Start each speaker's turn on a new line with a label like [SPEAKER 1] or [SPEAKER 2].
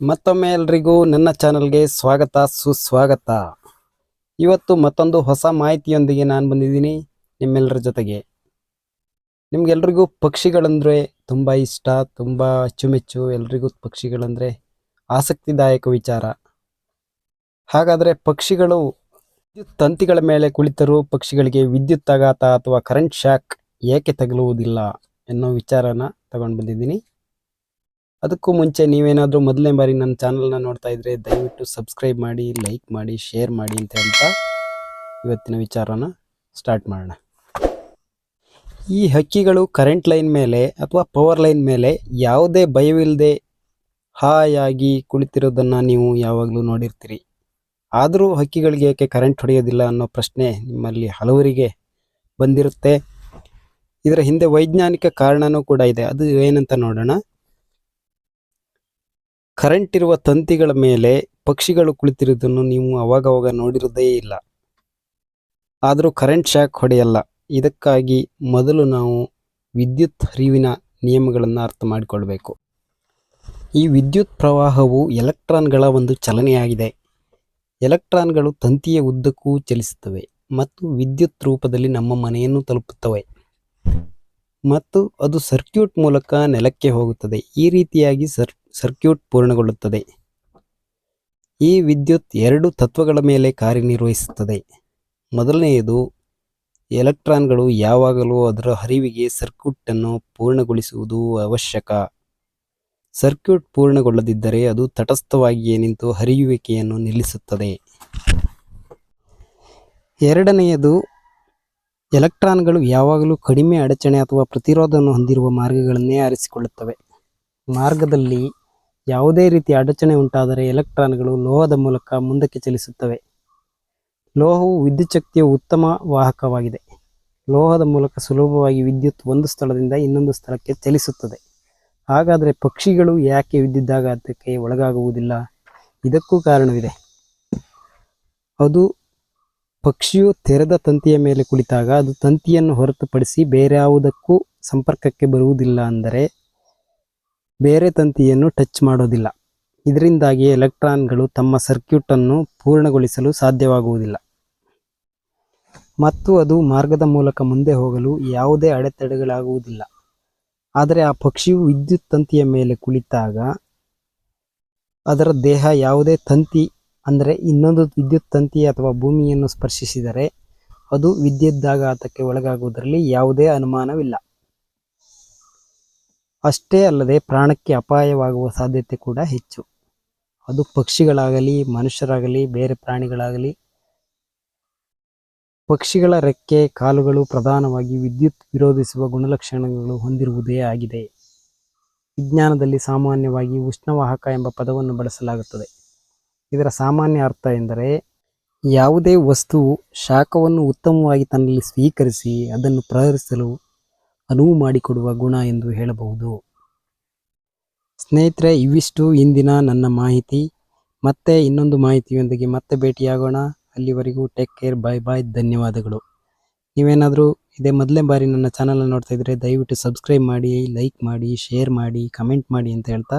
[SPEAKER 1] ಮತ್ತೊಮ್ಮೆ ಎಲ್ರಿಗೂ ನನ್ನ ಚಾನಲ್ಗೆ ಸ್ವಾಗತ, ಸುಸ್ವಾಗತ. ಇವತ್ತು ಮತ್ತೊಂದು ಹೊಸ ಮಾಹಿತಿಯೊಂದಿಗೆ ನಾನು ಬಂದಿದ್ದೀನಿ ನಿಮ್ಮೆಲ್ಲರ ಜೊತೆಗೆ. ನಿಮ್ಗೆಲ್ರಿಗೂ ಪಕ್ಷಿಗಳಂದರೆ ತುಂಬ ಇಷ್ಟ, ತುಂಬ ಅಚ್ಚುಮೆಚ್ಚು, ಎಲ್ರಿಗೂ ಪಕ್ಷಿಗಳಂದರೆ ಆಸಕ್ತಿದಾಯಕ ವಿಚಾರ. ಹಾಗಾದರೆ ಪಕ್ಷಿಗಳು ವಿದ್ಯುತ್ ತಂತಿಗಳ ಮೇಲೆ ಕುಳಿತರೂ ಪಕ್ಷಿಗಳಿಗೆ ವಿದ್ಯುತ್ ಆಘಾತ ಅಥವಾ ಕರೆಂಟ್ ಶಾಕ್ ಏಕೆ ತಗಲುವುದಿಲ್ಲ ಎನ್ನೋ ವಿಚಾರನ ತಗೊಂಡು ಬಂದಿದ್ದೀನಿ. ಅದಕ್ಕೂ ಮುಂಚೆ ನೀವೇನಾದರೂ ಮೊದಲನೇ ಬಾರಿ ನನ್ನ ಚಾನಲ್ನ ನೋಡ್ತಾ ಇದ್ರೆ ದಯವಿಟ್ಟು ಸಬ್ಸ್ಕ್ರೈಬ್ ಮಾಡಿ, ಲೈಕ್ ಮಾಡಿ, ಶೇರ್ ಮಾಡಿ ಅಂತ ಹೇಳ್ತಾ ಇವತ್ತಿನ ವಿಚಾರನ ಸ್ಟಾರ್ಟ್ ಮಾಡೋಣ. ಈ ಹಕ್ಕಿಗಳು ಕರೆಂಟ್ ಲೈನ್ ಮೇಲೆ ಅಥವಾ ಪವರ್ ಲೈನ್ ಮೇಲೆ ಯಾವುದೇ ಭಯವಿಲ್ಲದೆ ಹಾಯಾಗಿ ಕುಳಿತಿರೋದನ್ನು ನೀವು ಯಾವಾಗಲೂ ನೋಡಿರ್ತೀರಿ. ಆದರೂ ಹಕ್ಕಿಗಳಿಗೆ ಯಾಕೆ ಕರೆಂಟ್ ಹೊಡೆಯೋದಿಲ್ಲ ಅನ್ನೋ ಪ್ರಶ್ನೆ ನಿಮ್ಮಲ್ಲಿ ಹಲವರಿಗೆ ಬಂದಿರುತ್ತೆ. ಇದರ ಹಿಂದೆ ವೈಜ್ಞಾನಿಕ ಕಾರಣನೂ ಕೂಡ ಇದೆ. ಅದು ಏನಂತ ನೋಡೋಣ? ಕರೆಂಟ್ ಇರುವ ತಂತಿಗಳ ಮೇಲೆ ಪಕ್ಷಿಗಳು ಕುಳಿತಿರುವುದನ್ನು ನೀವು ಅವಾಗವಾಗ ನೋಡಿರುವುದೇ ಇಲ್ಲ. ಆದರೂ ಕರೆಂಟ್ ಶಾಕ್ ಹೊಡೆಯಲ್ಲ. ಇದಕ್ಕಾಗಿ ಮೊದಲು ನಾವು ವಿದ್ಯುತ್ ಹರಿವಿನ ನಿಯಮಗಳನ್ನು ಅರ್ಥ ಮಾಡಿಕೊಳ್ಬೇಕು. ಈ ವಿದ್ಯುತ್ ಪ್ರವಾಹವು ಎಲೆಕ್ಟ್ರಾನ್ಗಳ ಒಂದು ಚಲನೆಯಾಗಿದೆ. ಎಲೆಕ್ಟ್ರಾನ್ಗಳು ತಂತಿಯ ಉದ್ದಕ್ಕೂ ಚಲಿಸುತ್ತವೆ ಮತ್ತು ವಿದ್ಯುತ್ ರೂಪದಲ್ಲಿ ನಮ್ಮ ಮನೆಯನ್ನು ತಲುಪುತ್ತವೆ. ಮತ್ತು ಅದು ಸರ್ಕ್ಯೂಟ್ ಮೂಲಕ ನೆಲಕ್ಕೆ ಹೋಗುತ್ತದೆ. ಈ ರೀತಿಯಾಗಿ ಸರ್ ಸರ್ಕ್ಯೂಟ್ ಪೂರ್ಣಗೊಳ್ಳುತ್ತದೆ. ಈ ವಿದ್ಯುತ್ ಎರಡು ತತ್ವಗಳ ಮೇಲೆ ಕಾರ್ಯನಿರ್ವಹಿಸುತ್ತದೆ. ಮೊದಲನೆಯದು, ಎಲೆಕ್ಟ್ರಾನ್ಗಳು ಯಾವಾಗಲೂ ಅದರ ಹರಿವಿಗೆ ಸರ್ಕ್ಯೂಟನ್ನು ಪೂರ್ಣಗೊಳಿಸುವುದು ಅವಶ್ಯಕ. ಸರ್ಕ್ಯೂಟ್ ಪೂರ್ಣಗೊಳ್ಳದಿದ್ದರೆ ಅದು ತಟಸ್ಥವಾಗಿಯೇ ನಿಂತು ಹರಿಯುವಿಕೆಯನ್ನು ನಿಲ್ಲಿಸುತ್ತದೆ. ಎರಡನೆಯದು, ಎಲೆಕ್ಟ್ರಾನ್ಗಳು ಯಾವಾಗಲೂ ಕಡಿಮೆ ಅಡಚಣೆ ಅಥವಾ ಪ್ರತಿರೋಧವನ್ನು ಹೊಂದಿರುವ ಮಾರ್ಗಗಳನ್ನೇ ಆರಿಸಿಕೊಳ್ಳುತ್ತವೆ. ಮಾರ್ಗದಲ್ಲಿ ಯಾವುದೇ ರೀತಿಯ ಅಡಚಣೆ ಉಂಟಾದರೆ ಎಲೆಕ್ಟ್ರಾನ್ಗಳು ಲೋಹದ ಮೂಲಕ ಮುಂದಕ್ಕೆ ಚಲಿಸುತ್ತವೆ. ಲೋಹವು ವಿದ್ಯುತ್ ಶಕ್ತಿಯ ಉತ್ತಮ ವಾಹಕವಾಗಿದೆ. ಲೋಹದ ಮೂಲಕ ಸುಲಭವಾಗಿ ವಿದ್ಯುತ್ ಒಂದು ಸ್ಥಳದಿಂದ ಇನ್ನೊಂದು ಸ್ಥಳಕ್ಕೆ ಚಲಿಸುತ್ತದೆ. ಹಾಗಾದರೆ ಪಕ್ಷಿಗಳು ಯಾಕೆ ವಿದ್ಯುದಾಘಾತಕ್ಕೆ ಒಳಗಾಗುವುದಿಲ್ಲ? ಇದಕ್ಕೂ ಕಾರಣವಿದೆ. ಅದು ಪಕ್ಷಿಯು ತೆರೆದ ತಂತಿಯ ಮೇಲೆ ಕುಳಿತಾಗ ಅದು ತಂತಿಯನ್ನು ಹೊರತುಪಡಿಸಿ ಬೇರೆ ಯಾವುದಕ್ಕೂ ಸಂಪರ್ಕಕ್ಕೆ ಬರುವುದಿಲ್ಲ ಅಂದರೆ ಬೇರೆ ತಂತಿಯನ್ನು ಟಚ್ ಮಾಡೋದಿಲ್ಲ. ಇದರಿಂದಾಗಿ ಎಲೆಕ್ಟ್ರಾನ್ಗಳು ತಮ್ಮ ಸರ್ಕ್ಯೂಟನ್ನು ಪೂರ್ಣಗೊಳಿಸಲು ಸಾಧ್ಯವಾಗುವುದಿಲ್ಲ. ಮತ್ತು ಅದು ಮಾರ್ಗದ ಮೂಲಕ ಮುಂದೆ ಹೋಗಲು ಯಾವುದೇ ಅಡೆತಡೆಗಳಾಗುವುದಿಲ್ಲ. ಆದರೆ ಆ ಪಕ್ಷಿಯು ವಿದ್ಯುತ್ ತಂತಿಯ ಮೇಲೆ ಕುಳಿತಾಗ ಅದರ ದೇಹ ಯಾವುದೇ ತಂತಿ, ಅಂದರೆ ಇನ್ನೊಂದು ವಿದ್ಯುತ್ ತಂತಿ ಅಥವಾ ಭೂಮಿಯನ್ನು ಸ್ಪರ್ಶಿಸಿದರೆ ಅದು ವಿದ್ಯುದ್ದಾಘಾತಕ್ಕೆ ಒಳಗಾಗುವುದರಲ್ಲಿ ಯಾವುದೇ ಅನುಮಾನವಿಲ್ಲ. ಅಷ್ಟೇ ಅಲ್ಲದೆ ಪ್ರಾಣಕ್ಕೆ ಅಪಾಯವಾಗುವ ಸಾಧ್ಯತೆ ಕೂಡ ಹೆಚ್ಚು. ಅದು ಪಕ್ಷಿಗಳಾಗಲಿ, ಮನುಷ್ಯರಾಗಲಿ, ಬೇರೆ ಪ್ರಾಣಿಗಳಾಗಲಿ. ಪಕ್ಷಿಗಳ ರೆಕ್ಕೆ, ಕಾಲುಗಳು ಪ್ರಧಾನವಾಗಿ ವಿದ್ಯುತ್ ವಿರೋಧಿಸುವ ಗುಣಲಕ್ಷಣಗಳು ಹೊಂದಿರುವುದೇ ಆಗಿದೆ. ವಿಜ್ಞಾನದಲ್ಲಿ ಸಾಮಾನ್ಯವಾಗಿ ಉಷ್ಣವಾಹಕ ಎಂಬ ಪದವನ್ನು ಬಳಸಲಾಗುತ್ತದೆ. ಇದರ ಸಾಮಾನ್ಯ ಅರ್ಥ ಎಂದರೆ, ಯಾವುದೇ ವಸ್ತುವು ಶಾಖವನ್ನು ಉತ್ತಮವಾಗಿ ತನ್ನಲ್ಲಿ ಸ್ವೀಕರಿಸಿ ಅದನ್ನು ಪ್ರಹರಿಸಲು ಅನುವು ಮಾಡಿಕೊಡುವ ಗುಣ ಎಂದು ಹೇಳಬಹುದು. ಸ್ನೇಹಿತರೆ, ಇವಿಷ್ಟು. ಇಂದಿನ ನನ್ನ ಮಾಹಿತಿ. ಮತ್ತೆ ಇನ್ನೊಂದು ಮಾಹಿತಿಯೊಂದಿಗೆ ಮತ್ತೆ ಭೇಟಿಯಾಗೋಣ. ಅಲ್ಲಿವರೆಗೂ ಟೇಕ್ ಕೇರ್ ಬಾಯ್ ಬಾಯ್ ಧನ್ಯವಾದಗಳು. ನೀವೇನಾದರೂ ಇದೇ ಮೊದಲನೇ ಬಾರಿ ನನ್ನ ಚಾನಲನ್ನು ನೋಡ್ತಾ ಇದ್ದರೆ ದಯವಿಟ್ಟು ಸಬ್ಸ್ಕ್ರೈಬ್ ಮಾಡಿ ಲೈಕ್ ಮಾಡಿ ಶೇರ್ ಮಾಡಿ ಕಮೆಂಟ್ ಮಾಡಿ ಅಂತ ಹೇಳ್ತಾ